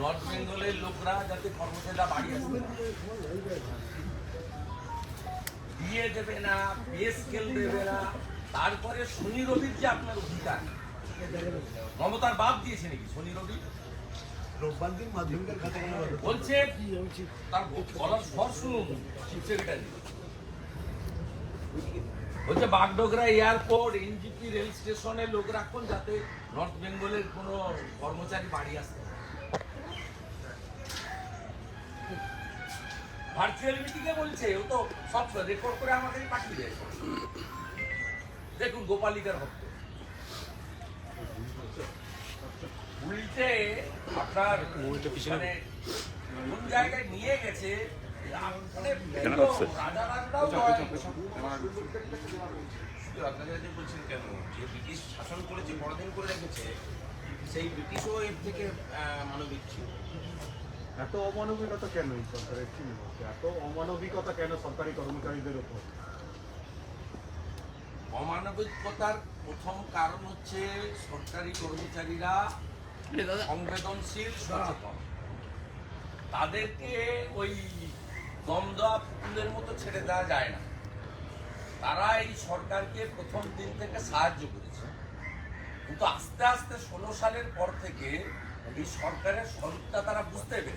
North বেঙ্গলের লোকরা যাতে কর্মচারীরা বাড়ি আসবে দিয়ে দেবে না, পে স্কেল দেবে না, তারপরে শনি রবির যে আপনার অধিকার, মমতার বাপ দিয়েছে নাকি শনি রবি? রোববার দিন মাধ্যমিকের খাতা বলছে, তার বলার স্বর শুনুন চিফ সেক্রেটারি বলছে, বাগডোগরা এয়ারপোর্ট, এনজিপি রেল স্টেশনে লোক রাখুন যাতে নর্থ বেঙ্গলের কোনো কর্মচারী বাড়ি আসতে ভার্চুয়াল মিটিংয়ে বলছে ও তো সব রেকর্ড করে আমাদের পাঠিয়ে দেয় দেখুন গোপালিকার ভক্ত। উল্টে আপনার মানে কোন জায়গায় নিয়ে গেছে বলছেন কেন যে ব্রিটিশ শাসন করেছে বড়দিন করে রেখেছে সেই ব্রিটিশও এর থেকে আহ, মানবিক ছিল। এত অমানবিকতা কেন এই সরকারের? কি হচ্ছে? এত অমানবিকতা কেন সরকারি কর্মচারীদের উপর? অমানবিকতার প্রথম কারণ হচ্ছে সরকারি কর্মচারীরা সংবেদনশীল সচেতন। তাদেরকে ওই দমদা পুতুলের মতো ছেড়ে দেওয়া যায় না। তারা এই সরকারকে প্রথম দিন থেকে সাহায্য করেছে। কিন্তু আস্তে আস্তে ষোলো সালের পর থেকে এই সরকারের স্বরূপটা তারা বুঝতে পেরেছে।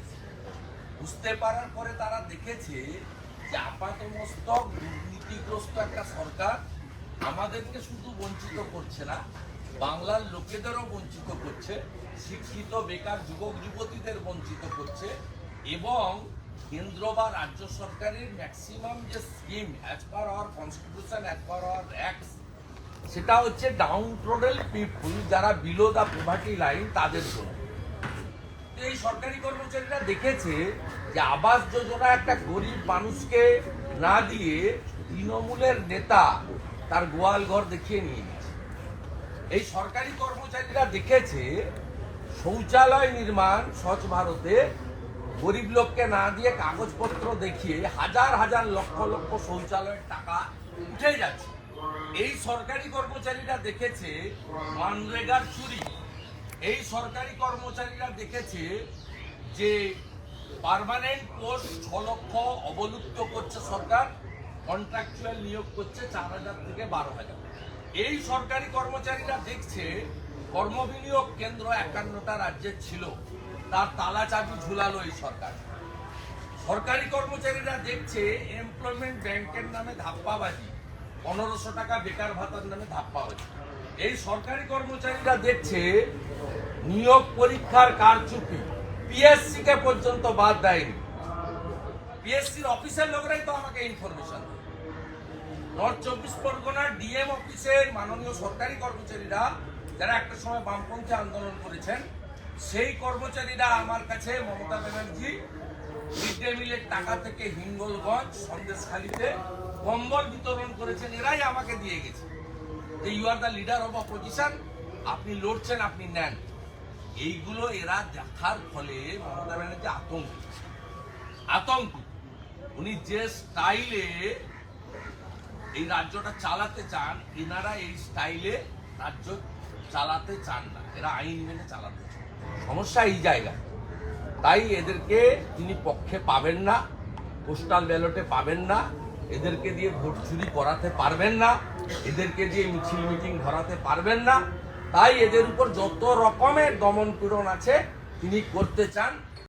বুঝতে পারার পরে তারা দেখেছে যে আপাতমস্তক দুর্নীতিগ্রস্ত একটা সরকার আমাদেরকে শুধু বঞ্চিত করছে না, বাংলার লোকেদেরও বঞ্চিত করছে, শিক্ষিত, বেকার যুবক, যুবতীদের বঞ্চিত করছে এবং কেন্দ্র বা রাজ্য সরকারের ম্যাক্সিমাম যে scheme as per our constitution as per our acts সেটা হচ্ছে ডাউন ট্রোডেল পিপুল যারা বিলো দ্য পভার্টি লাইন তাদের জন্য। এই সরকারি কর্মচারীরা দেখেছে যে আবাস যোজনা একটা গরিব মানুষকে না দিয়ে তৃণমূলের নেতা তার গোয়াল ঘর দেখিয়ে নিয়ে গেছে। এই সরকারি কর্মচারীরা দেখেছে শৌচালয় নির্মাণ স্বচ্ছ ভারতে গরিব লোককে না দিয়ে কাগজপত্র দেখিয়ে হাজার হাজার লক্ষ লক্ষ শৌচালয়ের টাকা উঠে যাচ্ছে। এই সরকারি কর্মচারীরা দেখেছে মানরেগার চুরি। এই সরকারি কর্মচারীরা দেখেছে যে পার্মানেন্ট পোস্ট ছ লক্ষ অবলুপ্ত করছে সরকার কন্ট্রাকচুয়াল নিয়োগ করছে চার হাজার থেকে বারো হাজার। এই সরকারি কর্মচারীরা দেখছে কর্মবিনিয়োগ কেন্দ্র একান্নটা রাজ্যের ছিল, তার তালা চাবি ঝুলালো এই সরকার। সরকারি কর্মচারীরা দেখছে এমপ্লয়মেন্ট ব্যাংকের নামে ধাপ্পাবাজি। পনেরোশো টাকা বেকার ভাতার নামে ধাপ্পা হয়েছে। এই সরকারি কর্মচারীরা দেখছে, নিয়োগ পরীক্ষার কারচুপি পিএসসি কে পর্যন্ত বাদ দেয়নি। পিএসসির অফিসের লোকরাই তো আমাকে ইনফরমেশন নর্থ চব্বিশ পরগনার ডিএম অফিসের মাননীয় সরকারি কর্মচারীরা, যারা একটা সময় বামপন্থী আন্দোলন করেছেন সেই কর্মচারীরা আমার কাছে মমতা ব্যানার্জি মিড ডে মিলের টাকা থেকে হিঙ্গলগঞ্জ, সন্দেশখালিতে কম্বল বিতরণ করেছেন, এরাই আমাকে দিয়ে গেছে। যে you are the leader of opposition আপনি লড়ছেন, আপনি নেন। এইগুলো এরা দেখার ফলে মমতা ব্যানার্জি আতঙ্ক। আতঙ্ক। উনি যে স্টাইলে এই রাজ্যটা চালাতে চান, এনারা এই স্টাইলে রাজ্য চালাতে চান না। এরা আইন মেনে চালাতে সমস্যা এই জায়গা তাই এদেরকে তিনি পক্ষে পাবেন না পোস্টাল ব্যালটে পাবেন না, এদেরকে দিয়ে ভোট চুরি করাতে পারবেন না, এদেরকে দিয়ে মিছিল মিটিং ধরাতে পারবেন না। তাই এদের উপর যত রকমের দমন পীড়ন আছে, তিনি করতে চান